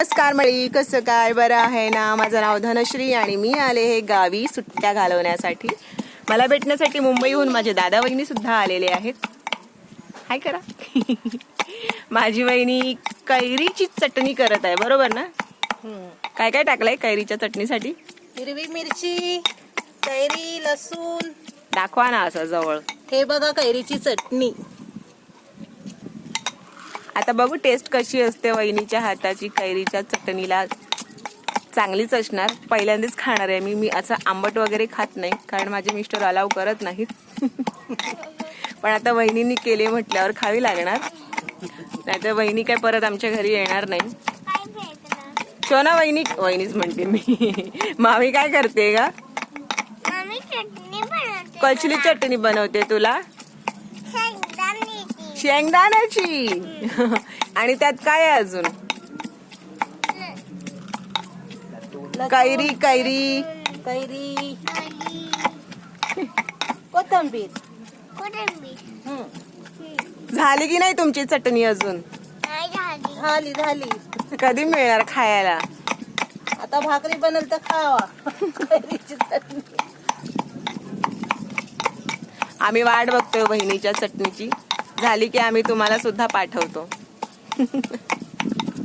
नमस्कार मळी कसं काय? बरं आहे ना? माझं नाव धनश्री आणि मी आले हे गावी सुट्ट्या घालवण्यासाठी. मला भेटण्यासाठी मुंबईहून माझे दादा वहिनी सुद्धा आलेले आहेत. हाय करा. माझी वहिनी कैरीची चटणी करत आहे बरोबर ना? काय काय टाकलंय कैरीच्या चटणीसाठी? हिरवी मिरची कैरी लसूण. दाखवा ना असं जवळ. हे बघा कैरीची चटणी. आता बघू टेस्ट कशी असते वहिनीच्या हाताची कैरीच्या चटणीला. चांगलीच असणार. पहिल्यांदाच खाणार आहे मी. मी असं आंबट वगैरे खात नाही कारण माझे मिस्टर अलाव करत नाहीत. पण आता वहिनींनी केले म्हटल्यावर खावी लागणार. नाहीतर वहिनी काय परत आमच्या घरी येणार नाही. शोना वहिनी. वहिनीच म्हणते मी. मामी काय करते का कसली चटणी बनवते तुला? शेंगदाण्याची. आणि त्यात काय आहे अजून? कैरी कैरी. कैरी. कोथंबीर. कोथिंबीर. झाली की नाही तुमची चटणी अजून? नाही झाली. झाली झाली. कधी मिळणार खायला? आता भाकरी बनल तर खावा. कैरीची चटणी. आम्ही वाट बघतोय बहिणीच्या चटणीची. झाली की आम्ही तुम्हाला सुद्धा पाठवतो.